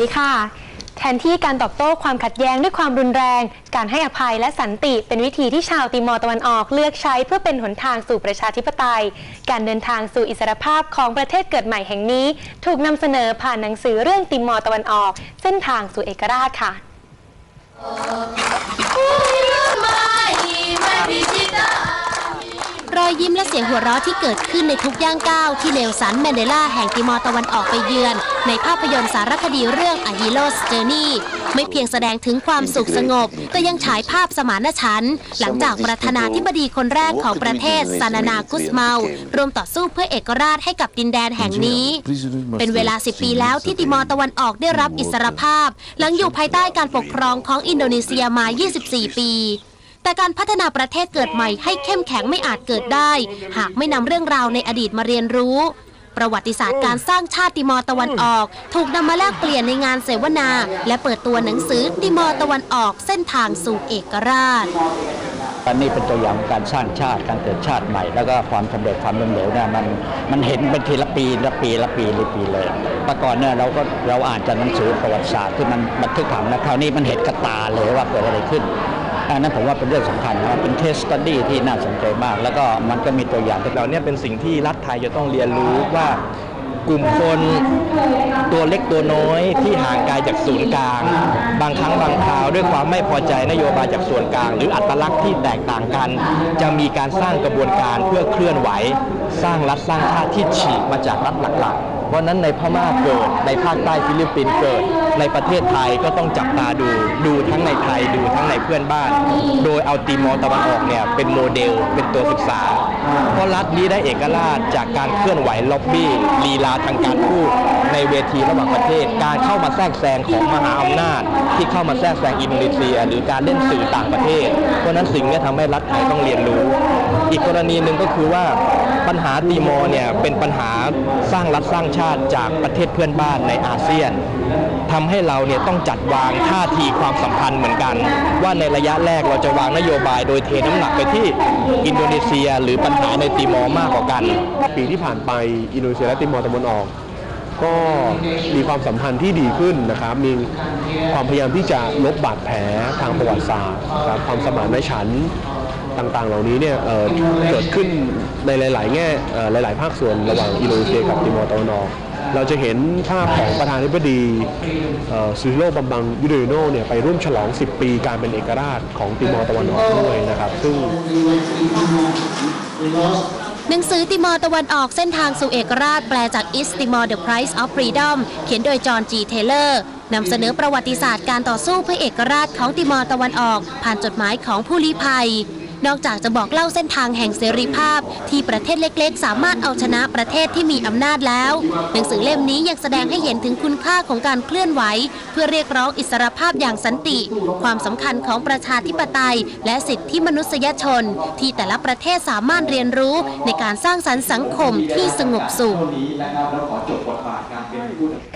นี้ค่ะ แทนที่การตอบโต้ความขัดแย้งด้วยความรุนแรง การให้อภัยและสันติเป็นวิธีที่ชาวติมอร์ตะวันออกเลือกใช้เพื่อเป็นหนทางสู่ประชาธิปไตย การเดินทางสู่อิสรภาพของประเทศเกิดใหม่แห่งนี้ ถูกนำเสนอผ่านหนังสือเรื่องติมอร์ตะวันออก เส้นทางสู่เอกราชค่ะ อยยิ้มและเสียงหัวเราะที่เกิดขึ้นในทุกย่างก้าวที่เนลสันแมนเดลาแห่งติมอร์ตะวันออกไปเยือน ในภาพยนตร์สารคดีเรื่อง A Hero's Journey ไม่เพียงแสดงถึงความสุขสงบ แต่ยังฉายภาพสมานฉันท์หลังจากประธานาธิบดีคนแรกของประเทศซานานากุสเมารวมต่อสู้เพื่อเอกราชให้กับดินแดนแห่งนี้ เป็นเวลา 10 ปีแล้วที่ติมอร์ตะวันออกได้รับอิสรภาพ หลังอยู่ภายใต้การปกครองของอินโดนีเซียมา 24 ปี แต่การพัฒนาประเทศเกิดใหม่ให้เข้มแข็งไม่อาจเกิดได้ หากไม่นำเรื่องราวในอดีตมาเรียนรู้ ประวัติศาสตร์การสร้างชาติติมอร์ตะวันออก ถูกนำมาแลกเปลี่ยนในงานเสวนา และเปิดตัวหนังสือติมอร์ตะวันออกเส้นทางสู่เอกราชอันนี้เป็นตัวอย่างของการสร้างชาติการเกิดชาติใหม่ แล้วก็ความสำเร็จความล้มเหลวเนี่ยมันมันเห็นเป็นทีละปีละปีละปีละปีเลยเมื่ก่อนเนี่ยเราก็เราอ่านจากหนังสือประวัติศาสตร์ที่มันบันทึกถามนะคราวนี้มันเห็นกระตาเลยว่าเกิดอะไรขึ้น อันนั้นผมว่าเป็นเรื่องสำคัญนะเป็นเทสตัดดี้ที่น่าสนใจมาก แล้วก็มันก็มีตัวอย่างที่เราเนี่ยเป็นสิ่งที่รัฐไทยจะต้องเรียนรู้ว่า กลุ่มคนตัวเล็กตัวน้อยที่ห่างไกลจากศูนย์กลาง บางครั้งบางคราว ด้วยความไม่พอใจนโยบายจากส่วนกลาง หรืออัตลักษณ์ที่แตกต่างกัน จะมีการสร้างกระบวนการเพื่อเคลื่อนไหว สร้างรัฐสร้างชาติที่ฉีกมาจากรัฐหลักๆ เพราะนั้นในพม่าเกิดในภาคใต้ฟิลิปปินส์เกิด ในประเทศไทยก็ต้องจับตาดูดูทั้งในไทยดูทั้งในเพื่อนบ้าน โดยเอาตีมอตะวันออกเนี่ยเป็นโมเดลเป็นตัวศึกษา เพราะรัฐนี้ได้เอกราชจากการเคลื่อนไหวล็อบบี้ลีลาทางการพูดในเวทีระหว่างประเทศ การเข้ามาแทรกแซงของมหาอำนาจ ที่เข้ามาแทรกแซงอินโดนีเซีย หรือการเล่นสื่อต่างประเทศ เพราะนั้นสิ่งนี้ทำให้รัฐไทยต้องเรียนรู้ อีกกรณีหนึ่งก็คือว่า ปัญหาตีมอร์เนี่ยเป็นปัญหาสร้างรัฐสร้างชาติจากประเทศเพื่อนบ้านในอาเซียนทำให้เราเนี่ยต้องจัดวางท่าทีความสัมพันธ์เหมือนกัน ว่าในระยะแรกเราจะวางนโยบายโดยเทน้ำหนักไปที่อินโดนีเซียหรือปัญหาในตีมอร์มากกว่ากัน ปีที่ผ่านไปอินโดนีเซียและติมอร์ตะวันออกก็มีความสัมพันธ์ที่ดีขึ้นนะครับ มีความพยายามที่จะลบบาดแผลทางประวัติศาสตร์ครับความสมานฉันท์ ต่างๆ เหล่านี้เนี่ยเเกิดขึ้นในหลาย ๆ แง่หลาย ๆ ภาคส่วนระหว่างอินโดนีเซียกับติมอร์ตะวันออกเราจะเห็นภาพของประธานาธิบดีซูซิโรบัมบังวิโดโนเนี่ยไปร่วมฉลอง 10 ปีการเป็นเอกราชของติมอร์ตะวันออกด้วยนะครับ ซึ่งหนังสือติมอร์ตะวันออกเส้นทางสู่เอกราชแปลจาก East Timor The Price of Freedom เขียนโดยจอห์นจีเทเลอร์นำเสนอประวัติศาสตร์การต่อสู้เพื่อเอกราชของติมอร์ตะวันออก ผ่านจดหมายของผู้ลี้ภัย นอกจากจะบอกเล่าเส้นทางแห่งเสรีภาพ ที่ประเทศเล็กๆ สามารถเอาชนะประเทศที่มีอำนาจแล้ว หนังสือเล่มนี้ยังแสดงให้เห็นถึงคุณค่าของการเคลื่อนไหว เพื่อเรียกร้องอิสรภาพอย่างสันติ ความสำคัญของประชาธิปไตย และสิทธิมนุษยชน ที่แต่ละประเทศสามารถเรียนรู้ในการสร้างสรรค์สังคมที่สงบสุข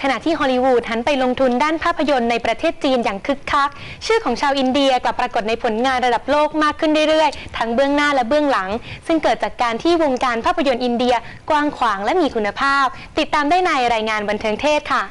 ขณะที่ฮอลลีวูดหันไปลงทุนด้านภาพยนตร์ในประเทศจีนอย่างคึกคัก ชื่อของชาวอินเดียกลับปรากฏในผลงานระดับโลกมากขึ้นเรื่อยๆทั้งเบื้องหน้าและเบื้องหลัง ซึ่งเกิดจากการที่วงการภาพยนตร์อินเดียกว้างขวางและมีคุณภาพ ติดตามได้ในรายงานบันเทิงเทศค่ะ